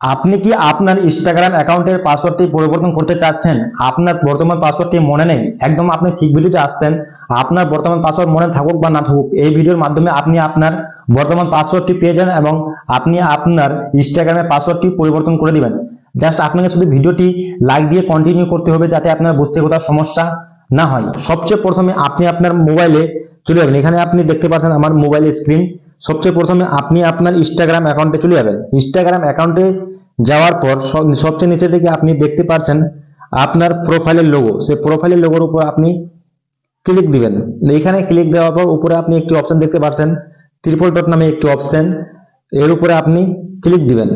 আপনি কি আপনার ইনস্টাগ্রাম অ্যাকাউন্টের পাসওয়ার্ডটি পরিবর্তন করতে চাচ্ছেন? আপনার বর্তমান পাসওয়ার্ডটি মনে নেই। একদম আপনি ঠিক ভিডিওতে আসছেন। আপনার বর্তমান পাসওয়ার্ড মনে থাকুক বা না থাকুক, এই ভিডিওর মাধ্যমে আপনি আপনার বর্তমান পাসওয়ার্ডটি পেয়ে যান এবং আপনি আপনার ইনস্টাগ্রামের পাসওয়ার্ডটি পরিবর্তন করে দিবেন। জাস্ট আপনাকে শুধু ভিডিওটি লাইক দিয়ে কন্টিনিউ করতে হবে যাতে আপনার বুঝতে কোথাও সমস্যা না হয়। সবচেয়ে প্রথমে আপনি আপনার মোবাইলে চলে যাবেন। এখানে আপনি দেখতে পাচ্ছেন আমার মোবাইল স্ক্রিন সবচেয়ে প্রথমে আপনি আপনার ইনস্টাগ্রাম অ্যাকাউন্টে চলে যাবেন। ইনস্টাগ্রাম অ্যাকাউন্টে যাওয়ার পর সব- সবচেয়ে নিচের দিকে আপনি দেখতে পাচ্ছেন আপনার প্রোফাইলের লোগো সেই প্রোফাইলের লোগোর উপর আপনি ক্লিক দিবেন। এইখানে ক্লিক দেওয়ার পর উপরে আপনি একটি অপশন দেখতে পাচ্ছেন ত্রিপল ডট নামে একটি অপশন এর উপরে আপনি ক্লিক দিবেন।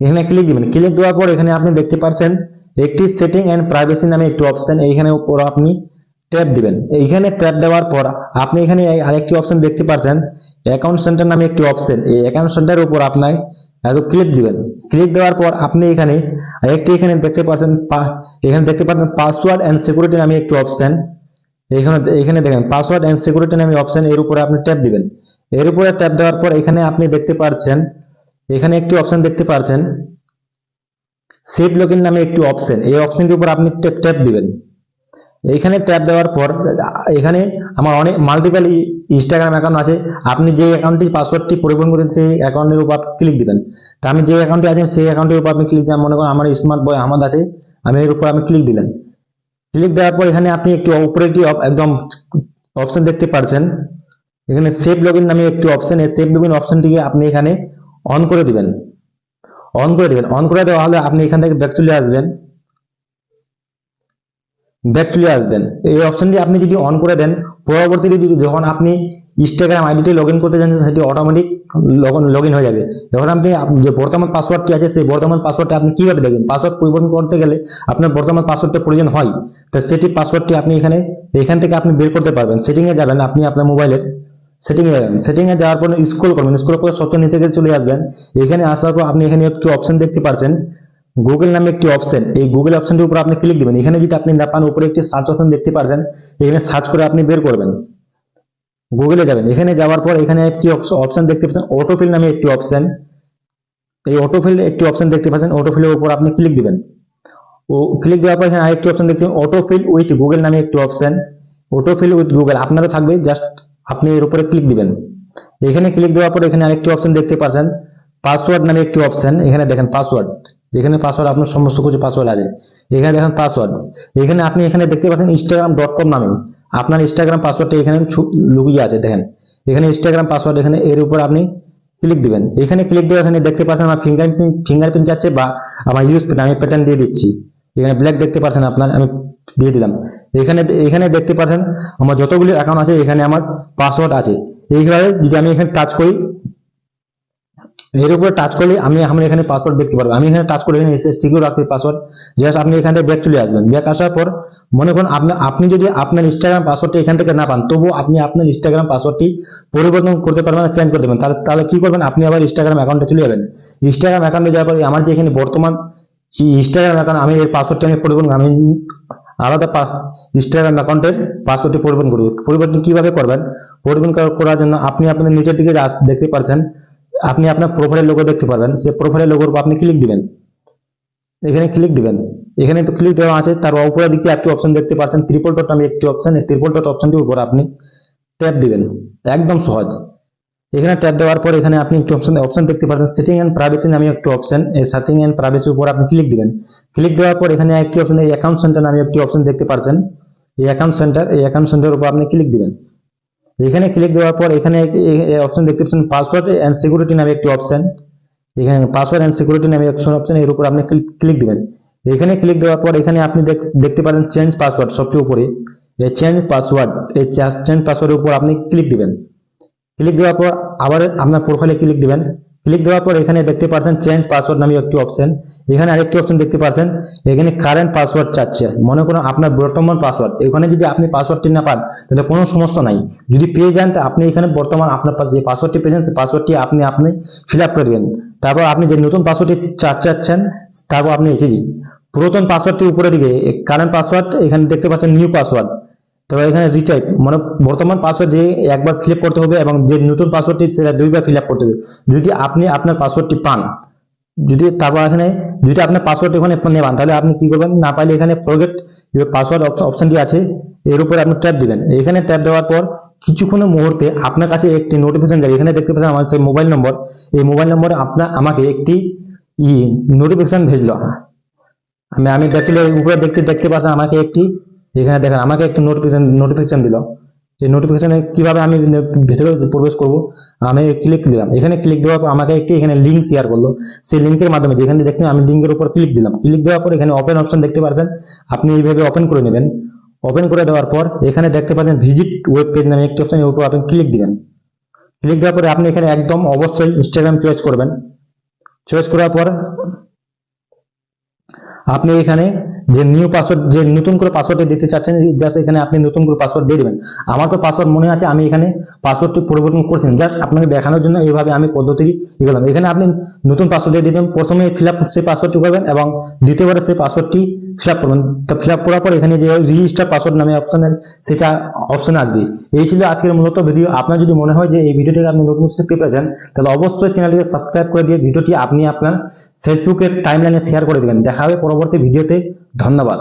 এখানে ক্লিক দিবেন। ক্লিক দেওয়ার পর এখানে আপনি দেখতে পাচ্ছেন একটি সেটিং এন্ড প্রাইভেসি নামে একটি অপশন এইখানে উপর আপনি ট্যাপ দিবেন। এইখানে ট্যাপ দেওয়ার পর আপনি এখানে আরেকটি অপশন দেখতে পাচ্ছেন অ্যাকাউন্ট সেন্টার নামে একটি অপশন এই অ্যাকাউন্ট সেন্টারের উপর আপনার এত ক্লিক দিবেন। ক্লিক দেওয়ার পর আপনি এখানে আরেকটি এখানে দেখতে পাচ্ছেন এখানে দেখতে পাচ্ছেন পাসওয়ার্ড এন্ড সিকিউরিটি নামে একটি অপশন এখানে এখানে দেখেন পাসওয়ার্ড এন্ড সিকিউরিটি নামে অপশন এর উপরে আপনি ট্যাপ দিবেন। এর উপরে ট্যাপ দেওয়ার পর এখানে আপনি দেখতে পাচ্ছেন এখানে একটি অপশন দেখতে পাচ্ছেন সেভ লগইন নামে একটি অপশন এই অপশনটির উপর আপনি ট্যাপ ট্যাপ দিবেন। এইখানে ট্যাপ দেওয়ার পর, এখানে আমার অনেক মাল্টিপল ইনস্টাগ্রাম অ্যাকাউন্ট আছে। আপনি যে অ্যাকাউন্টটি পাসওয়ার্ডটি পরিবর্তন করেন সেই অ্যাকাউন্টের উপর ক্লিক দিবেন। তা আমি যে অ্যাকাউন্টে আছেন, সেই অ্যাকাউন্টের উপর আপনি ক্লিক দেন মনে করেন আমার স্মার্ট বয় আহমদ আছে, আমি এর উপর আমি ক্লিক দিলেন। ক্লিক দেওয়ার পর এখানে আপনি একটি একটি একদম অপশন দেখতে পাচ্ছেন এখানে সেভ লগইন নামে একটি অপশন এই সেভ লগইন অপশনটিকে আপনি এখানে অন করে দিবেন। অন করে দিবেন। অন করে দেওয়া হলে আপনি এখান থেকে ব্যাক চলে আসবেন। ব্যাক চলে আসবেন। এই অপশনটি আপনি যদি অন করে দেন, পরবর্তীতে যদি যখন আপনি ইনস্টাগ্রাম আইডিটি লগ ইন করতে যাচ্ছেন সেটি অটোমেটিক লগ ইন হয়ে যাবে। যখন আপনি যে বর্তমান পাসওয়ার্ডটি আছে, সেই বর্তমান পাসওয়ার্ডটা আপনি কীভাবে দেখবেন? পাসওয়ার্ড পরিবর্তন করতে গেলে আপনার বর্তমান পাসওয়ার্ডটা প্রয়োজন হয়। তো সেটি পাসওয়ার্ডটি আপনি এখানে, এখান থেকে আপনি বের করতে পারবেন। সেটিং এ যাবেন, আপনি আপনার মোবাইলের সেটিং এ যাবেন। সেটিং এ যাওয়ার পর স্ক্রল করবেন। স্ক্রল করে সবচেয়ে নিচে গিয়ে চলে আসবেন। এখানে আসার পর আপনি এখানে একটি অপশন দেখতে পাচ্ছেন গুগল নামে একটি অপশন এই গুগল অপশনটির উপর আপনি ক্লিক দিবেন। এখানে যদি আপনি না পান, উপরে একটি সার্চ অপশন দেখতে পাচ্ছেন এখানে সার্চ করে আপনি বের করবেন। গুগলে যাবেন। এখানে যাওয়ার পর এখানে একটি অপশন দেখতে পাচ্ছেন অটোফিল নামে একটি অপশন এই অটোফিল একটি অপশন দেখতে পাচ্ছেন অটোফিলের উপর আপনি ক্লিক দিবেন। ও ক্লিক দেওয়ার পর এখানে আরেকটি অপশন দেখতে অটোফিল উইথ গুগল নামে একটি অপশন অটোফিল উইথ গুগল আপনারও থাকবে জাস্ট আপনি এর উপরে ক্লিক দিবেন। এখানে ক্লিক দেওয়ার পর এখানে আরেকটি অপশন দেখতে পাচ্ছেন পাসওয়ার্ড নামে একটি অপশন এখানে দেখেন পাসওয়ার্ড এখানে পাসওয়ার্ড আপনার সমস্ত কিছু পাসওয়ার্ড আছে। এখানে দেখেন পাসওয়ার্ড এখানে আপনি এখানে দেখতে পাচ্ছেন ইনস্টাগ্রাম ডট কম নামে। আপনার ইনস্টাগ্রাম পাসওয়ার্ডটা এখানে লুকিয়ে আছে, দেখেন। এখানে ইনস্টাগ্রাম পাসওয়ার্ড এখানে এর উপর আপনি ক্লিক দিবেন। এখানে ক্লিক দিয়ে এখানে দেখতে পাচ্ছেন আমার ফিঙ্গারপ্রিন্ট ফিঙ্গারপ্রিন্ট যাচ্ছে বা আমার ইউজ আমি প্যাটার্ন দিয়ে দিচ্ছি। এখানে ব্ল্যাক দেখতে পাচ্ছেন আপনার, আমি দিয়ে দিলাম। এখানে এখানে দেখতে পাচ্ছেন আমার যতগুলি অ্যাকাউন্ট আছে, এখানে আমার পাসওয়ার্ড আছে। এইভাবে যদি আমি এখানে টাচ করি এর উপরে টাচ করলে আমি আমার এখানে পাসওয়ার্ড দেখতে পারব। আমি এখানে টাচ করে এখানে সিকিউর রাখতে পাসওয়ার্ড জাস্ট আপনি এখান থেকে ব্যাক চলে আসবেন। ব্যাক আসার পর মনে করুন আপনি আপনি যদি আপনার ইনস্টাগ্রাম পাসওয়ার্ডটি এখান থেকে না পান, তবুও আপনি আপনার ইনস্টাগ্রাম পাসওয়ার্ডটি পরিবর্তন করতে পারবেন চেঞ্জ করতে পারবেন তাহলে তাহলে কি করবেন? আপনি আবার ইনস্টাগ্রাম অ্যাকাউন্টে চলে যাবেন। ইনস্টাগ্রাম অ্যাকাউন্টে যাওয়ার পরে আমার যে এখানে বর্তমান ইনস্টাগ্রাম অ্যাকাউন্ট আমি এর পাসওয়ার্ডটি আমি পরিবর্তন, আমি আলাদা ইনস্টাগ্রাম অ্যাকাউন্টের পাসওয়ার্ডটি পরিবর্তন করব। পরিবর্তন কীভাবে করবেন? পরিবর্তন করার জন্য আপনি আপনার নিচের দিকে দেখতে পাচ্ছেন আপনি আপনার প্রোফাইলের লোগো দেখতে পারবেন সেই প্রোফাইলের লোগোর উপর আপনি ক্লিক দিবেন। এখানে ক্লিক দিবেন। এখানে তো ক্লিক দেওয়া আছে। তার উপরের দিকে একটি অপশন দেখতে পাচ্ছেন। ত্রিপল ডট নামে একটি অপশন এই ত্রিপল ডট অপশনটির উপর আপনি ট্যাপ দিবেন। একদম সহজ। এখানে ট্যাপ দেওয়ার পর এখানে আপনি একটি অপশন অপশন দেখতে পাচ্ছেন। সেটিং এন্ড প্রাইভেসি নামে একটি অপশন এই সেটিং এন্ড প্রাইভেসির উপর আপনি ক্লিক দিবেন। ক্লিক দেওয়ার পর এখানে একটি অপশন এই অ্যাকাউন্ট সেন্টার নামে একটি অপশন দেখতে পাচ্ছেন। এই অ্যাকাউন্ট সেন্টার এই অ্যাকাউন্ট সেন্টারের উপর আপনি ক্লিক দিবেন। এখানে ক্লিক দেওয়ার পর এখানে অপশন দেখতে পাচ্ছেন পাসওয়ার্ড এন্ড সিকিউরিটি নামে একটি অপশন এখানে পাসওয়ার্ড এন্ড সিকিউরিটি নামে একটি অপশন এর উপর আপনি ক্লিক দিবেন। এখানে ক্লিক দেওয়ার পর এখানে আপনি দেখ- দেখতে পারেন চেঞ্জ পাসওয়ার্ড সবচেয়ে উপরে। এই চেঞ্জ পাসওয়ার্ড এই চেঞ্জ পাসওয়ার্ডের উপর আপনি ক্লিক দিবেন। ক্লিক দেওয়ার পর আবার আপনার প্রোফাইলে ক্লিক দিবেন। ক্লিক দেওয়ার পর এখানে দেখতে পাচ্ছেন চেঞ্জ পাসওয়ার্ড নামে একটি অপশন এখানে আরেকটি অপশন দেখতে পাচ্ছেন এখানে কারেন্ট পাসওয়ার্ড চাচ্ছে। মনে করুন আপনার বর্তমান পাসওয়ার্ড এখানে যদি আপনি পাসওয়ার্ডটি না পান, তাহলে কোনো সমস্যা নাই। যদি পেয়ে যান, তো আপনি এখানে বর্তমান আপনার যে পাসওয়ার্ডটি পেয়েছেন, সেই পাসওয়ার্ডটি আপনি আপনি ফিল আপ করবেন তারপর আপনি যে নতুন পাসওয়ার্ডটি চাচ্ছেন, তারপর আপনি দিন পুরাতন পাসওয়ার্ডটি উপরের দিকে কারেন্ট পাসওয়ার্ড এখানে দেখতে পাচ্ছেন নিউ পাসওয়ার্ড তবে এখানে রিটাইপ মানে বর্তমান পাসওয়ার্ড যে একবার ফিল করতে হবে এবং যে নতুন পাসওয়ার্ডটি সেটা দুইবার ফিল করতে হবে। যদি আপনি আপনার পাসওয়ার্ডটি পান, যদি তারপর এখানে যদি আপনার পাসওয়ার্ড এখানে নেবান তাহলে আপনি কি করবেন? না পাইলে এখানে ফরগেট পাসওয়ার্ড অপশনটি আছে, এর উপরে আপনি ট্যাপ দিবেন। এখানে ট্যাপ দেওয়ার পর কিছুক্ষণের মুহূর্তে আপনার কাছে একটি নোটিফিকেশন যাবে। এখানে দেখতে পাচ্ছেন আমার মোবাইল নম্বর এই মোবাইল নম্বরে আপনার আমাকে একটি ই নোটিফিকেশন ভেজলো। আমি আমি দেখলে উপরে দেখতে দেখতে পাচ্ছেন আমাকে একটি এখানে দেখেন, আমাকে একটু নোটিফিকেশন নোটিফিকেশন দিল। এই নোটিফিকেশনে কীভাবে আমি ভেতরে প্রবেশ করব? আমি ক্লিক দিলাম। এখানে ক্লিক দেওয়ার পর আমাকে একটি এখানে লিঙ্ক শেয়ার করল। সেই লিঙ্কের মাধ্যমে যেখানে দেখতে আমি লিঙ্কের উপর ক্লিক দিলাম। ক্লিক দেওয়ার পর এখানে ওপেন অপশন দেখতে পাচ্ছেন, আপনি এইভাবে ওপেন করে নেবেন। ওপেন করে দেওয়ার পর এখানে দেখতে পাচ্ছেন ভিজিট ওয়েব পেজ নামে একটি অপশন উপর আপনি ক্লিক দিবেন। ক্লিক দেওয়ার পরে আপনি এখানে একদম অবশ্যই ইনস্টাগ্রাম চয়েস করবেন। চয়েস করার পর আপনি এখানে যে নিউ পাসওয়ার্ড যে নতুন করে পাসওয়ার্ডটি দিতে চাচ্ছেন জাস্ট এখানে আপনি নতুন করে পাসওয়ার্ড দিয়ে দেবেন। আমার তো পাসওয়ার্ড মনে আছে, আমি এখানে পাসওয়ার্ডটি পরিবর্তন করছেন জাস্ট আপনাকে দেখানোর জন্য এইভাবে আমি পদ্ধতিটি গেলাম এখানে আপনি নতুন পাসওয়ার্ড দিয়ে দিবেন। প্রথমে ফিল আপ সেই পাসওয়ার্ডটি করবেন এবং দ্বিতীয়বারে সেই পাসওয়ার্ডটি ফিল করবেন তো ফিল করার পর এখানে যে রেজিস্টার পাসওয়ার্ড নামে অপশন সেটা অপশন আসবে। এই ছিল আজকের মূলত ভিডিও আপনার যদি মনে হয় যে এই ভিডিওটিকে আপনি নতুন শিখতে পেরেছেন, তাহলে অবশ্যই চ্যানেলটিকে সাবস্ক্রাইব করে দিয়ে ভিডিওটি আপনি আপনার ফেসবুকের টাইমলাইনে শেয়ার করে দেবেন। দেখা হবে পরবর্তী ভিডিওতে ধন্যবাদ।